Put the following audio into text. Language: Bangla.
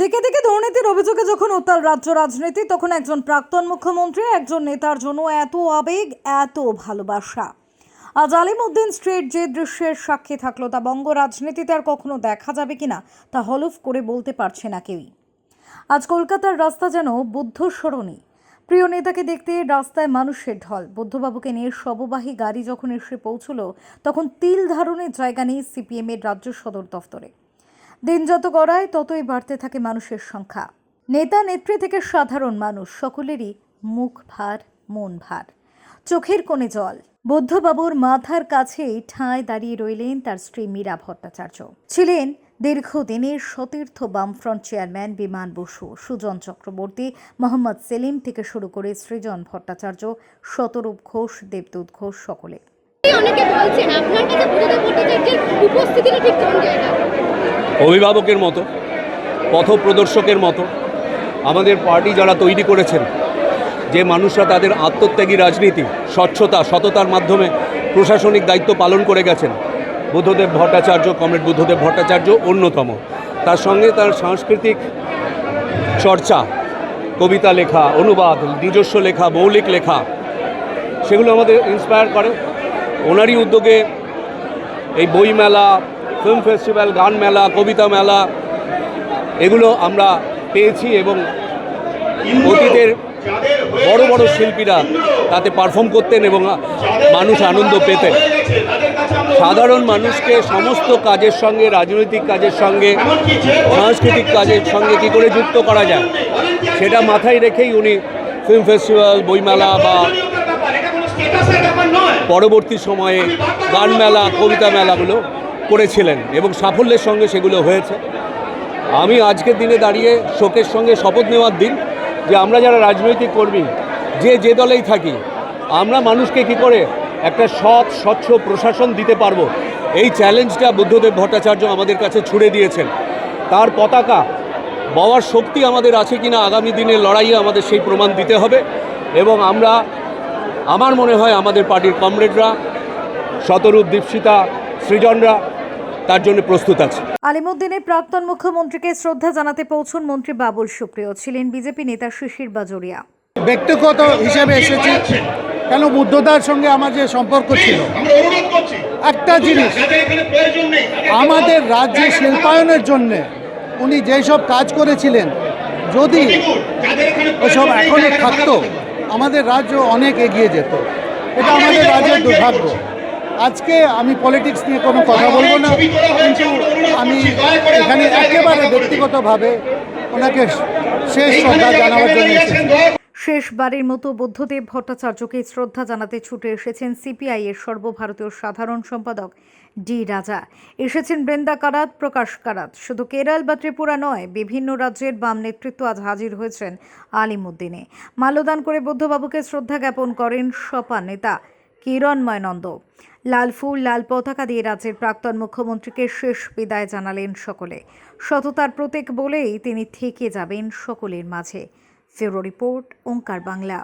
দিকে দিকে দুর্নীতির অভিযোগে যখন উত্তাল রাজ্য রাজনীতি, তখন একজন প্রাক্তন মুখ্যমন্ত্রী, একজন নেতার জন্য এত আবেগ, এত ভালোবাসা। আজ আলিমুদ্দিন স্ট্রিট যে দৃশ্যের সাক্ষী থাকল তা বঙ্গ রাজনীতিতে আর কখনো দেখা যাবে কিনা তা হলফ করে বলতে পারছে না কেউই। আজ কলকাতার রাস্তা যেন বুদ্ধ সরণী প্রিয় নেতাকে দেখতে রাস্তায় মানুষের ঢল। বুদ্ধবাবুকে নিয়ে শববাহী গাড়ি যখন এসে পৌঁছলো, তখন তিল ধারণের জায়গা নেই সিপিএমের রাজ্য সদর দফতরে। দিন যত গড়ায়, ততই বাড়তে থাকে মানুষের সংখ্যা। নেতা, নেত্রী থেকে সাধারণ মানুষ, সকলেরই মুখ ভার, মন ভার। চোখের কোণে জল। বুদ্ধবাবুর মাথার কাছেই ঠায় দাঁড়িয়ে রইলেন তার স্ত্রী মীরা ভট্টাচার্য। ছিলেন দীর্ঘদিনের সতীর্থ বামফ্রন্ট চেয়ারম্যান বিমান বসু, সুজন চক্রবর্তী, মোহাম্মদ সেলিম থেকে শুরু করে সৃজন ভট্টাচার্য, শতরূপ ঘোষ, দেবদূত ঘোষ, সকলে। অনেকে বলছেন, আপনার কাছে উপস্থিতিটা ঠিক কোন জায়গায়? অভিভাবকের মতো, পথপ্রদর্শকের মতো, আমাদের পার্টি যারা তৈরি করেছেন, যে মানুষরা তাদের আত্মত্যাগী রাজনীতি, স্বচ্ছতা, সততার মাধ্যমে প্রশাসনিক দায়িত্ব পালন করে গেছেন। বুদ্ধদেব ভট্টাচার্য, কমরেড বুদ্ধদেব ভট্টাচার্য অন্যতম। তার সঙ্গে তার সাংস্কৃতিক চর্চা, কবিতা লেখা, অনুবাদ, নিজস্ব লেখা, মৌলিক লেখা, সেগুলো আমাদের ইন্সপায়ার করে। ওনারই উদ্যোগে এই বই মেলা ফিল্ম ফেস্টিভ্যাল গান মেলা কবিতা মেলা এগুলো আমরা পেয়েছি এবং অতীতের বড় বড় শিল্পীরা তাতে পারফর্ম করতেন এবং মানুষ আনন্দ পেতেন। সাধারণ মানুষকে সমস্ত কাজের সঙ্গে রাজনৈতিক কাজের সঙ্গে সাংস্কৃতিক কাজের সঙ্গে কী করে যুক্ত করা যায় সেটা মাথায় রেখেই উনি ফিল্ম ফেস্টিভ্যাল বইমেলা বা পরবর্তী সময়ে গান মেলা কবিতা মেলাগুলো করেছিলেন এবং সাফল্যের সঙ্গে সেগুলো হয়েছে। আমি আজকের দিনে দাঁড়িয়ে শোকের সঙ্গে শপথ নেওয়ার দিন যে আমরা যারা রাজনৈতিক কর্মী, যে যে দলেই থাকি, আমরা মানুষকে কি করে একটা সৎ, স্বচ্ছ প্রশাসন দিতে পারব? এই চ্যালেঞ্জটা বুদ্ধদেব ভট্টাচার্য আমাদের কাছে ছুড়ে দিয়েছেন। তার পতাকা বাবার শক্তি আমাদের আছে কিনা আগামী দিনের লড়াইয়ে আমাদের সেই প্রমাণ দিতে হবে এবং আমরা, আমার মনে হয় আমাদের পার্টির কমরেডরা, শতরূপ দীপশিতা, সৃজনরা তার জন্য প্রস্তুত আছে। আলিমুদ্দিনের প্রাক্তন মুখ্যমন্ত্রীকে শ্রদ্ধা জানাতে পৌঁছন মন্ত্রী বাবুল সুপ্রিয় ছিলেন বিজেপি নেতা শিশির বাজরিয়া। ব্যক্তিগত হিসেবে এসেছি কেন বুদ্ধদার সঙ্গে আমার যে সম্পর্ক ছিল। একটা জিনিস আমাদের রাজ্যে শিল্পায়নের জন্য উনি যেসব কাজ করেছিলেন যদি ওসব এখনও থাকতো আমাদের রাজ্য অনেক এগিয়ে যেত। এটা আমাদের রাজ্যের দুর্ভাগ্য। আজকে আমি পলিটিক্স নিয়ে কোনো কথা বলব না। কিন্তু আমি এখানে একেবারে ব্যক্তিগতভাবে ওনাকে শেষ শ্রদ্ধা জানাবার জন্য শেষবারের মতো বুদ্ধদেব ভট্টাচার্যকে শ্রদ্ধা জানাতে ছুটে এসেছেন সিপিআই এর সর্বভারতীয় সাধারণ সম্পাদক ডি রাজা। এসেছেন বৃন্দা কারাত প্রকাশ কারাত। শুধু কেরল বা ত্রিপুরা নয় বিভিন্ন রাজ্যের বাম নেতৃত্ব আজ হাজির হয়েছেন আলিমুদ্দিনে। মাল্যদান করে বুদ্ধবাবুকে শ্রদ্ধা জ্ঞাপন করেন সপা নেতা কিরণময় নন্দ। লাল ফুল, লাল পতাকা দিয়ে রাজ্যের প্রাক্তন মুখ্যমন্ত্রীকে শেষ বিদায় জানালেন সকলে। সততার প্রতীক বলেই তিনি থেকে যাবেন সকলের মাঝে। ফেরো রিপোর্ট, ওঙ্কার বাংলা।